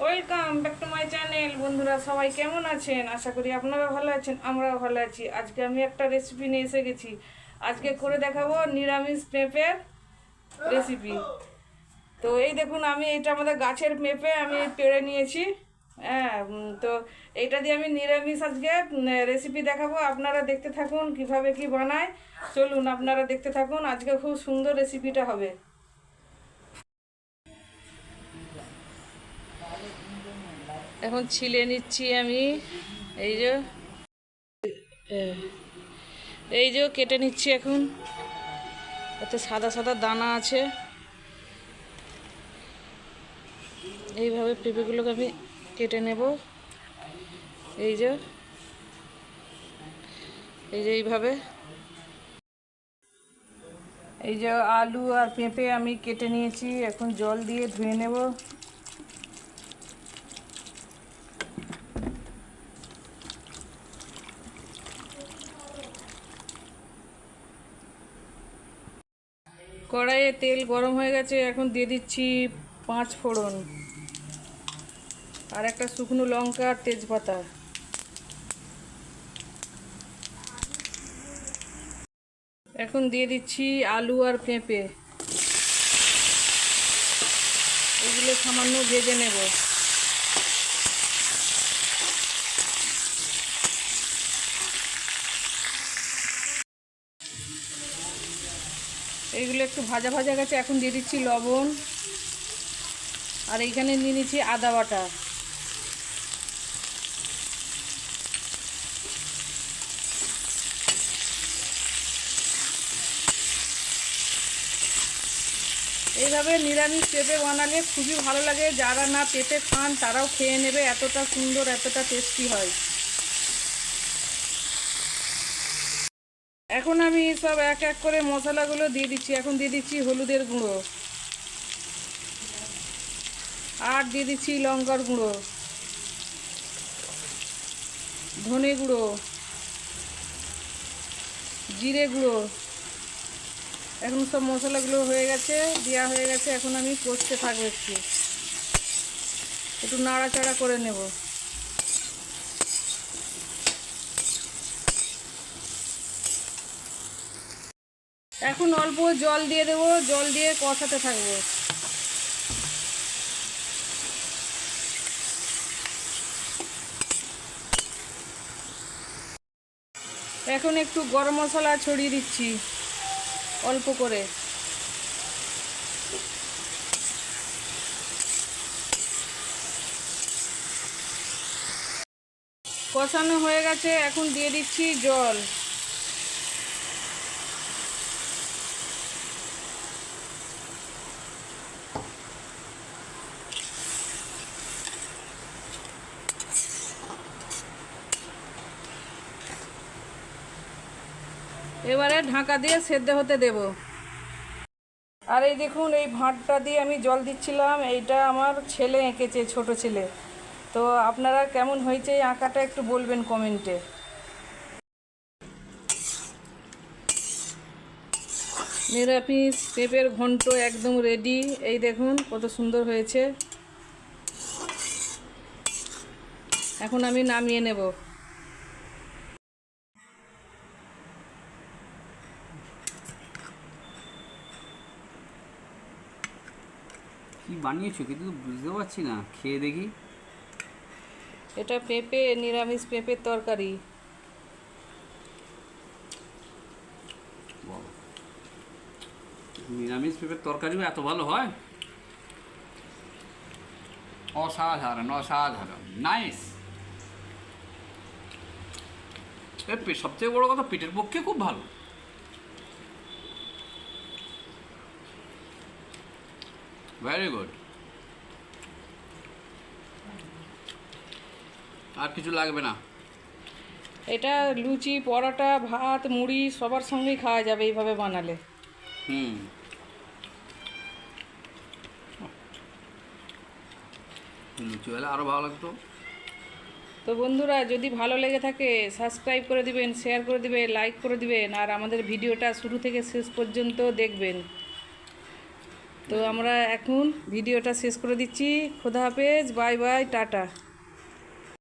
Welcome back to my channel বন্ধুরা, সবাই কেমন আছেন? আশা করি আপনারা ভালো আছেন, আমরাও ভালো আছি। আজকে আমি একটা রেসিপি নিয়ে এসে গেছি। আজকে করে দেখাবো নিরামিষ পেঁপের রেসিপি তো এই দেখুন, আমি এটা আমাদের গাছের পেঁপে আমি পেড়ে নিয়েছি। হ্যাঁ তো এইটা দিয়ে আমি নিরামিষ আজকে রেসিপি দেখাবো। আপনারা দেখতে থাকুন কীভাবে কি বানায়। চলুন, আপনারা দেখতে থাকুন, আজকে খুব সুন্দর রেসিপিটা হবে। এখন ছিলে নিচ্ছি আমি, এই যে এই যে কেটে নিচ্ছি এখন। এতে সাদা সাদা দানা আছে। এইভাবে পেঁপেগুলোকে আমি কেটে নেব। এই যে এই যে এইভাবে। এই যে আলু আর পেঁপে আমি কেটে নিয়েছি। এখন জল দিয়ে ধুয়ে নেব। কড়াইয়ে তেল গরম হয়ে গেছে, এখন দিয়ে দিচ্ছি পাঁচ ফোড়ন আর একটা শুকনো লঙ্কা আর তেজপাতা। এখন দিয়ে দিচ্ছি আলু আর পেঁপে। এগুলো সামান্য ভেজে নেব। এইগুলো একটু ভাজা ভাজা গেছে, এখন দিয়ে দিচ্ছি লবণ। আর এইখানে নিয়ে নিচ্ছি আদা বাটা। এইভাবে নিরামিষ পেঁপে বানালে খুবই ভালো লাগে। যারা না পেঁপে খান, তারাও খেয়ে নেবে, এতটা সুন্দর, এতটা টেস্টি হয়। এখন আমি সব এক এক করে মশলাগুলো দিয়ে দিচ্ছি। এখন দিয়ে দিচ্ছি হলুদের গুঁড়ো। আর দিয়ে দিচ্ছি লঙ্কার গুঁড়ো। ধনে গুঁড়ো। জিরে গুঁড়ো। এখন সব মশলাগুলো হয়ে গেছে, দেওয়া হয়ে গেছে। এখন আমি কষতে থাকব একটু। একটু নাড়াচাড়া করে নেব। এখন অল্প জল দিয়ে দেবো, জল দিয়ে কষাতে থাকব। এখন একটু গরম মশলা ছড়িয়ে দিচ্ছি, অল্প করে। কষানো হয়ে গেছে, এখন দিয়ে দিচ্ছি জল। এবারে ঢাকা দিয়ে সেদ্ধ হতে দেব। আর এই দেখুন, এই ভাঁটটা দিয়ে আমি জল দিচ্ছিলাম। এইটা আমার ছেলে এঁকেছে, ছোট ছেলে। তো আপনারা কেমন হয়েছে এই আঁকাটা একটু বলবেন কমেন্টে। নিরামিষ, পেঁপের ঘন্ট একদম রেডি এই দেখুন, কত সুন্দর হয়েছে। এখন আমি নামিয়ে নেব। কি বানিয়েছো? কিন্তু বুঝতে পারছি না। খেয়ে দেখি। এটা পেঁপে নিরামিষ পেঁপের তরকারি। নিরামিষ পেঁপের তরকারিও এত ভালো হয়? অসাধারণ অসাধারণ। নাইস পেঁপে সবথেকে বড় কথা পেটের পক্ষে খুব ভালো। ভেরি গুড আর কিছু লাগবে না? এটা লুচি পরোটা ভাত মুড়ি সবার সঙ্গেই খাওয়া যাবে এইভাবে বানালে। হুম। লুচি হলে আরও ভালো লাগতো। তো বন্ধুরা যদি ভালো লেগে থাকে সাবস্ক্রাইব করে দিবেন শেয়ার করে দিবেন লাইক করে দিবেন আর আমাদের ভিডিওটা শুরু থেকে শেষ পর্যন্ত দেখবেন। তো আমরা এখন ভিডিওটা শেষ করে দিচ্ছি। খোদা হাফেজ বাই বাই টাটা।